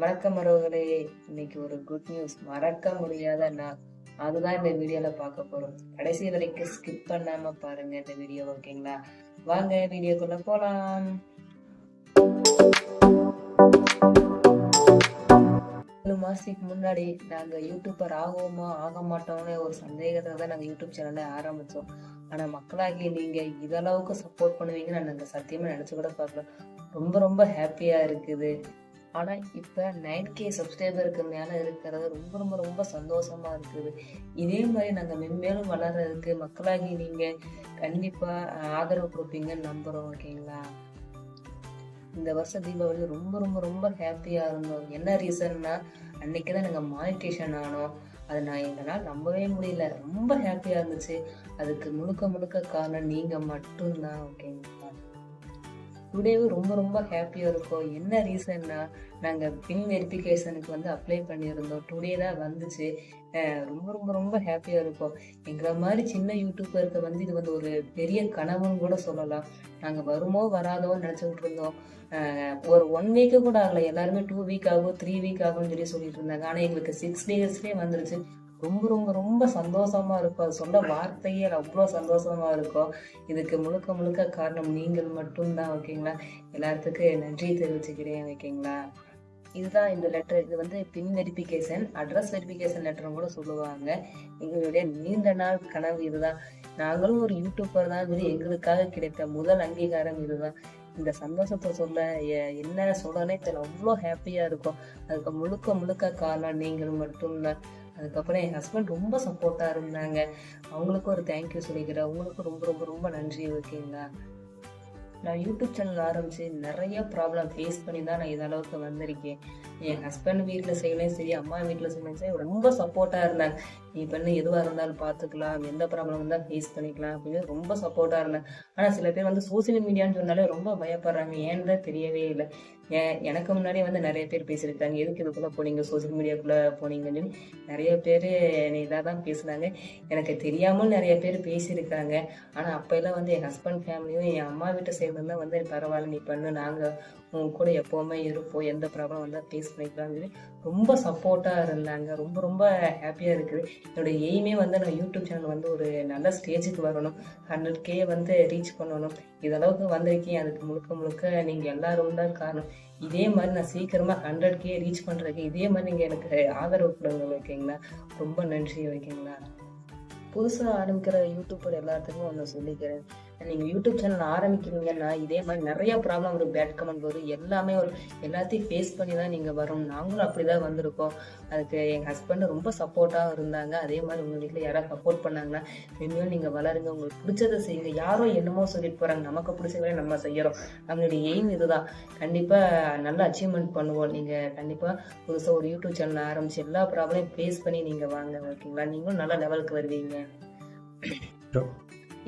வணக்கம் உறவுகளே இன்னைக்கு ஒரு குட் நியூஸ் மறக்க முடியாத நாள். அதுதான் இந்த வீடியோல பார்க்க போறோம். கடைசி வரைக்கும் ஸ்கிப் பண்ணாம பாருங்க இந்த வீடியோ ஓகேங்களா வாங்க வீடியோக்குள்ள போலாம். ஏழு மாசத்துக்கு முன்னாடி நாங்க யூடியூபர் ஆகுவோமா ஆக மாட்டோம்னு ஒரு சந்தேகத்தை தான் நாங்க யூடியூப் சேனலை ஆரம்பிச்சோம். ஆனா மக்களாகி நீங்க இதளவுக்கு சப்போர்ட் பண்ணுவீங்கன்னு நாங்க சத்தியமா நினைச்சு கூட பார்க்கல. ரொம்ப ரொம்ப ஹாப்பியா இருக்குது. ஆனா இப்ப நைன் கே சப்ஸ்கிரைபருக்கு மேலே இருக்கிறது ரொம்ப ரொம்ப ரொம்ப சந்தோஷமா இருக்குது. இதே மாதிரி நாங்க மென்மேலும் வளர்றதுக்கு மக்களாகி நீங்க கண்டிப்பா ஆதரவு கொடுப்பீங்கன்னு நம்புறோம் ஓகேங்களா? இந்த வருஷம் தீபாவளி ரொம்ப ரொம்ப ரொம்ப ஹாப்பியா இருந்தோம். என்ன ரீசன்னா அன்னைக்கு தான் நாங்கள் மானிட்டேஷன் ஆனோம். அதை நான் எங்களால் நம்பவே முடியல. ரொம்ப ஹாப்பியா இருந்துச்சு. அதுக்கு முழுக்க முழுக்க காரணம் நீங்க மட்டும்தான் ஓகேங்களா? டுடேவும் ரொம்ப ரொம்ப ஹாப்பியாக இருக்கும். என்ன ரீசன்னா நாங்கள் பின் வெரிஃபிகேஷனுக்கு வந்து அப்ளை பண்ணியிருந்தோம். டுடே தான் வந்துச்சு. ரொம்ப ரொம்ப ரொம்ப ஹாப்பியாக இருக்கும். எங்களை மாதிரி சின்ன யூடியூபருக்கு வந்து இது வந்து ஒரு பெரிய கனவுன்னு கூட சொல்லலாம். நாங்கள் வருமோ வராதோன்னு நினச்சிக்கிட்டு இருந்தோம். ஒரு ஒன் வீக்கு கூட ஆகலை. எல்லாருமே டூ வீக் ஆகும் த்ரீ வீக் ஆகும்னு சொல்லி சொல்லிட்டு இருந்தாங்க. ஆனால் எங்களுக்கு சிக்ஸ் டேஸ்லேயே வந்துருச்சு. ரொம்ப ரொம்ப ரொம்ப சந்தோஷமா இருக்கும். அது சொல்ல வார்த்தையே அவ்வளோ சந்தோஷமா இருக்கும். இதுக்கு முழுக்க முழுக்க காரணம் நீங்கள் மட்டும்தான் ஓகேங்களா? எல்லாத்துக்கும் நன்றி தெரிவிச்சுக்கிறேன் ஓகேங்களா? இதுதான் இந்த லெட்டர் இது வந்து பின் வெரிஃபிகேஷன் அட்ரஸ் வெரிஃபிகேஷன் லெட்டர்னு கூட சொல்லுவாங்க. எங்களுடைய நீண்ட நாள் கனவு இதுதான். நாங்களும் ஒரு யூடியூப்பர் தான். சொல்லி எங்களுக்காக கிடைத்த முதல் அங்கீகாரம் இதுதான். இந்த சந்தோஷத்தை சொல்ல என்ன சொல்லனே தெரியல. அவ்வளோ ஹாப்பியாக இருக்கும். அதுக்கு முழுக்க முழுக்க காரணம் நீங்கள் மட்டும்தான். அதுக்கப்புறம் என் ஹஸ்பண்ட் ரொம்ப சப்போர்ட்டாக இருந்தாங்க. அவங்களுக்கும் ஒரு தேங்க்யூ சொல்லிக்கிறேன். அவங்களுக்கும் ரொம்ப ரொம்ப ரொம்ப நன்றி ஓகேங்களா நான் யூடியூப் சேனல் ஆரம்பிச்சு நிறைய ப்ராப்ளம் ஃபேஸ் பண்ணி தான் நான் இதளவுக்கு வந்திருக்கேன். என் ஹஸ்பண்ட் வீட்டில் செய்யலையும் சரி அம்மா வீட்டில் செய்யலையும் சரி ரொம்ப சப்போர்ட்டாக இருந்தாங்க. நீ பண்ணு எதுவாக இருந்தாலும் பார்த்துக்கலாம் எந்த ப்ராப்ளம் இருந்தாலும் ஃபேஸ் பண்ணிக்கலாம் அப்படின்னு ரொம்ப சப்போர்ட்டாக இருந்தேன். ஆனால் சில பேர் வந்து சோசியல் மீடியான்னு சொன்னாலே ரொம்ப பயப்படுறாங்க. ஏன்னு தான் தெரியவே இல்லை. ஏன் எனக்கு முன்னாடியே வந்து நிறைய பேர் பேசியிருக்காங்க. எதுக்கு இதுக்குள்ளே போனீங்க? சோசியல் மீடியாக்குள்ளே போனீங்கன்னு நிறைய பேர் என்னை இதாக தான் பேசுனாங்க. எனக்கு தெரியாமல் நிறைய பேர் பேசியிருக்காங்க. ஆனால் அப்போ எல்லாம் வந்து என் ஹஸ்பண்ட் ஃபேமிலியும் என் அம்மா வீட்டை சேர்ந்து வந்து பரவாயில்ல நீ பண்ணு. நாங்கள் உங்க கூட எப்போவுமே இருப்போம். எந்த ப்ராப்ளம் வந்தால் ஃபேஸ் பண்ணிக்கலாம்னு சொல்லி ரொம்ப சப்போர்ட்டாக இருந்தாங்க. ரொம்ப ரொம்ப ஹாப்பியாக இருக்குது. என்னோடய எய்மே வந்து நான் யூடியூப் சேனல் வந்து ஒரு நல்ல ஸ்டேஜுக்கு வரணும். ஹண்ட்ரட் கே வந்து ரீச் பண்ணணும். இதளவுக்கு வந்திருக்கேன் அதுக்கு முழுக்க முழுக்க நீங்கள் எல்லாரும் தான் காரணம். இதே மாதிரி நான் சீக்கிரமாக ஹண்ட்ரட் கே ரீச் பண்ணுறதுக்கு இதே மாதிரி நீங்கள் எனக்கு ஆதரவு கொடுங்க ஓகேங்களா ரொம்ப நன்றி ஓகேங்களா புதுசாக ஆரம்பிக்கிற யூடியூபர் எல்லாத்துக்கும் ஒன்று சொல்லிக்கிறேன். நீங்கள் யூடியூப் சேனல் ஆரம்பிக்கிறீங்கன்னா இதே மாதிரி நிறைய ப்ராப்ளம் வரும். பேட் கமெண்ட் வரும். எல்லாமே ஒரு எல்லாத்தையும் ஃபேஸ் பண்ணி தான் நீங்கள் வரும். நாங்களும் அப்படி தான் வந்திருக்கோம். அதுக்கு எங்கள் ஹஸ்பண்டு ரொம்ப சப்போர்ட்டாக இருந்தாங்க. அதே மாதிரி உங்கள் வீட்டில் யாராவது சப்போர்ட் பண்ணாங்கன்னா இனிமேல் நீங்கள் வளருங்க. உங்களுக்கு பிடிச்சதை செய்யுங்க. யாரோ என்னமோ சொல்லிட்டு போகிறாங்க நமக்கு பிடிச்சதே நம்ம செய்கிறோம் நம்மளுடைய எய்ம் இதுதான். கண்டிப்பாக நல்ல அச்சீவ்மெண்ட் பண்ணுவோம். நீங்கள் கண்டிப்பாக புதுசாக ஒரு யூடியூப் சேனல் ஆரம்பிச்சு எல்லா ப்ராப்ளமையும் ஃபேஸ் பண்ணி நீங்கள் வாங்க. ஓகேங்களா நீங்களும் நல்ல லெவலுக்கு வருவீங்க.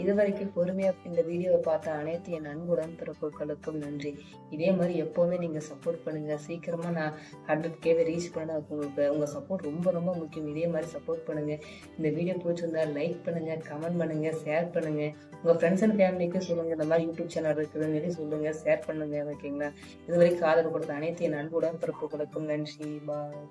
இதுவரைக்கும் பொறுமையா இந்த வீடியோவை பார்த்த அனைத்து என் அன்புடன் பிறப்புகளுக்கும் நன்றி. இதே மாதிரி எப்போவுமே நீங்க சப்போர்ட் பண்ணுங்க. சீக்கிரமா நான் ஹண்ட்ரட் கேவை ரீச் பண்ண உங்களுக்கு உங்க சப்போர்ட் ரொம்ப ரொம்ப முக்கியம். இதே மாதிரி சப்போர்ட் பண்ணுங்க. இந்த வீடியோ பிடிச்சிருந்தா லைக் பண்ணுங்க கமெண்ட் பண்ணுங்க ஷேர் பண்ணுங்க. உங்க ஃப்ரெண்ட்ஸ் அண்ட் ஃபேமிலிக்கு சொல்லுங்க. இந்த மாதிரி யூடியூப் சேனல் இருக்குதுன்னு சொல்லி சொல்லுங்க. ஷேர் பண்ணுங்க ஓகேங்களா இதுவரைக்கும் ஆதரவு கொடுத்த அனைத்து என் அன்புடன் பிறப்புகளுக்கும் நன்றி. பாய்